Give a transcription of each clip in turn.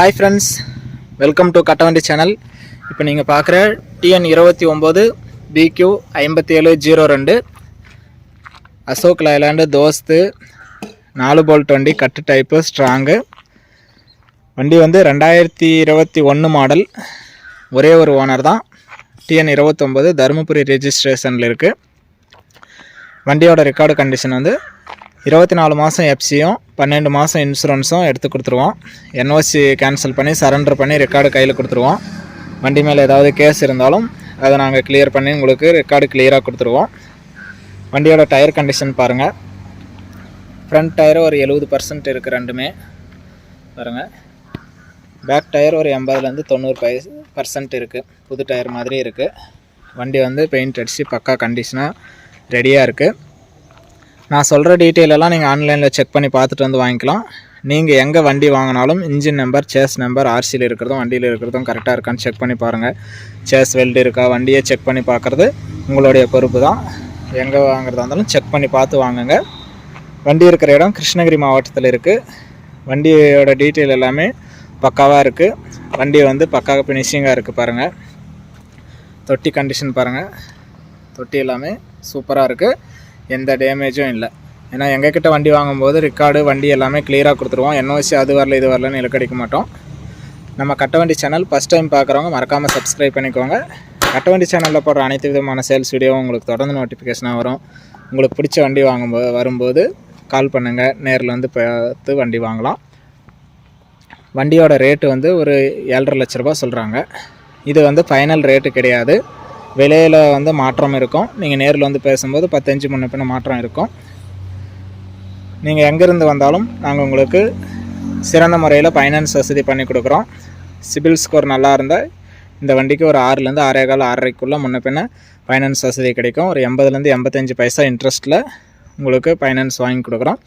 Hi friends welcome to Kattavandi channel இப்போ நீங்கள் பார்க்குற டிஎன் இருபத்தி ஒம்பது பிக்யூ ஐம்பத்தி ஏழு ஜீரோ ரெண்டு அசோக் லைலாண்டு தோஸ்து நாலு போல்ட் வண்டி கட்டு டைப்பு ஸ்ட்ராங்கு வண்டி வந்து ரெண்டாயிரத்தி இருபத்தி ஒன்று மாடல் ஒரே ஒரு ஓனர் தான். டிஎன் இருபத்தொம்பது தருமபுரி ரெஜிஸ்ட்ரேஷனில் இருக்குது வண்டியோட ரெக்கார்டு கண்டிஷன் வந்து இருபத்தி நாலு மாதம் எஃப்சியும் பன்னெண்டு மாதம் இன்சூரன்ஸும் எடுத்து கொடுத்துருவோம். என்ஓசி கேன்சல் பண்ணி சரண்டர் பண்ணி ரெக்கார்டு கையில் கொடுத்துருவோம். வண்டி மேலே ஏதாவது கேஸ் இருந்தாலும் அதை நாங்கள் கிளியர் பண்ணி உங்களுக்கு ரெக்கார்டு கிளியராக கொடுத்துருவோம். வண்டியோட டயர் கண்டிஷன் பாருங்கள் ஃப்ரண்ட் டயர் ஒரு எழுபது பர்சன்ட் இருக்குது ரெண்டுமே. பாருங்கள் பேக் டயர் ஒரு எண்பதுலேருந்து தொண்ணூறு பை பர்சன்ட் இருக்குது புது டயர் மாதிரி இருக்குது வண்டி வந்து பெயிண்ட் அடித்து பக்கா கண்டிஷனாக ரெடியாக இருக்குது நான் சொல்கிற டீட்டெயில் எல்லாம் நீங்கள் ஆன்லைனில் செக் பண்ணி பார்த்துட்டு வந்து வாங்கிக்கலாம். நீங்கள் எங்கே வண்டி வாங்கினாலும் இன்ஜின் நம்பர் சேஸ் நம்பர் ஆர்சியில் இருக்கிறதும் வண்டியில் இருக்கிறதும் கரெக்டாக இருக்கான்னு செக் பண்ணி பாருங்கள் சேஸ் வெல்டு இருக்கா வண்டியை செக் பண்ணி பார்க்குறது உங்களுடைய பொறுப்பு தான். எங்கே வாங்குறதா இருந்தாலும் செக் பண்ணி பார்த்து வாங்குங்க. வண்டி இருக்கிற இடம் கிருஷ்ணகிரி மாவட்டத்தில் இருக்குது வண்டியோட டீட்டெயில் எல்லாமே பக்காவாக இருக்குது வண்டி வந்து பக்காவாக ஃபினிஷிங்காக இருக்குது பாருங்கள் தொட்டி கண்டிஷன் பாருங்கள் தொட்டி எல்லாமே சூப்பராக இருக்குது எந்த டேமேஜும் இல்லை. ஏன்னா எங்ககிட்ட வண்டி வாங்கும்போது ரெக்கார்டு வண்டி எல்லாமே கிளியராக கொடுத்துருவோம். என்ஓசி அது வரல இது வரலன்னு இலக்கடிக்க மாட்டோம். நம்ம கட்ட வண்டி சேனல் ஃபஸ்ட் டைம் பார்க்குறவங்க மறக்காமல் சப்ஸ்கிரைப் பண்ணிக்கோங்க. கட்ட வண்டி சேனலில் போடுற அனைத்து விதமான சேல்ஸ் வீடியோவும் உங்களுக்கு தொடர்ந்து நோட்டிஃபிகேஷனாக வரும். உங்களுக்கு பிடிச்ச வண்டி வாங்கும்போது வரும்போது கால் பண்ணுங்கள் நேரில் வந்து பார்த்து வண்டி வாங்கலாம். வண்டியோட ரேட்டு வந்து ஒரு ஏழரை லட்ச ரூபா சொல்கிறாங்க இது வந்து ஃபைனல் ரேட்டு கிடையாது. விலையில் வந்து மாற்றம் இருக்கும். நீங்கள் நேரில் வந்து பேசும்போது பத்தஞ்சு முன்ன பின்ன மாற்றம் இருக்கும். நீங்கள் எங்கேருந்து வந்தாலும் நாங்கள் உங்களுக்கு சிறந்த முறையில் ஃபைனான்ஸ் வசதி பண்ணி கொடுக்குறோம். சிபில் ஸ்கோர் நல்லா இருந்தால் இந்த வண்டிக்கு ஒரு ஆறுலேருந்து ஆறே கால் ஆறரைக்குள்ளே முன்ன பின்ன ஃபைனான்ஸ் வசதி கிடைக்கும். ஒரு எண்பதுலேருந்து எண்பத்தஞ்சு பைசா இன்ட்ரெஸ்ட்டில் உங்களுக்கு ஃபைனான்ஸ் வாங்கி கொடுக்குறோம்.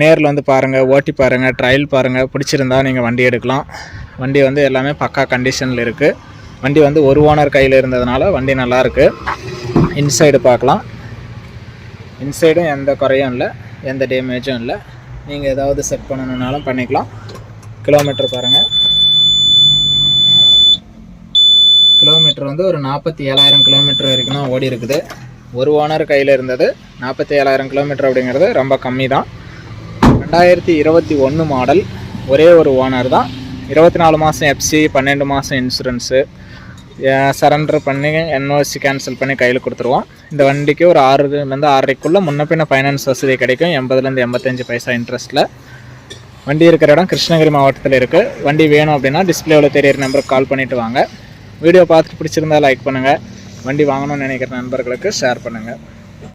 நேரில் வந்து பாருங்கள் ஓட்டி பாருங்கள் ட்ரையல் பாருங்கள் பிடிச்சிருந்தா நீங்கள் வண்டி எடுக்கலாம். வண்டி வந்து எல்லாமே பக்கா கண்டிஷனில் இருக்குது வண்டி வந்து ஒரு ஓனர் கையில் இருந்ததுனால வண்டி நல்லாயிருக்கு இன்சைடு பார்க்கலாம். இன்சைடும் எந்த குறையும் இல்லை எந்த டேமேஜும் இல்லை. நீங்கள் ஏதாவது செட் பண்ணணுன்னாலும் பண்ணிக்கலாம். கிலோமீட்டர் பாருங்கள் கிலோமீட்டர் வந்து ஒரு நாற்பத்தி ஏழாயிரம் கிலோமீட்டர் வரைக்கும் ஓடி இருக்குது. ஒரு ஓனர் கையில் இருந்தது நாற்பத்தி ஏழாயிரம் கிலோமீட்டர் அப்படிங்கிறது ரொம்ப கம்மி தான். ரெண்டாயிரத்தி இருபத்தி ஒன்று மாடல் ஒரே ஒரு ஓனர் தான். இருபத்தி நாலு மாதம் எஃப்சி பன்னெண்டு மாதம் இன்சூரன்ஸு சரண்டர் பண்ணி என்ஓசி கேன்சல் பண்ணி கையில் கொடுத்துருவோம். இந்த வண்டிக்கு ஒரு ஆறுலேருந்து ஆறரைக்குள்ளே முன்ன பின்ன ஃபைனான்ஸ் வசதி கிடைக்கும். எண்பதுலேருந்து எண்பத்தஞ்சு பைசா இன்ட்ரெஸ்ட்டில் வண்டி இருக்கிற இடம் கிருஷ்ணகிரி மாவட்டத்தில் இருக்குது வண்டி வேணும் அப்படின்னா டிஸ்பிளேவில் தெரியிற நம்பருக்கு கால் பண்ணிவிட்டு வாங்க. வீடியோ பார்த்துட்டு பிடிச்சிருந்தா லைக் பண்ணுங்கள் வண்டி வாங்கணும்னு நினைக்கிற நண்பர்களுக்கு ஷேர் பண்ணுங்கள்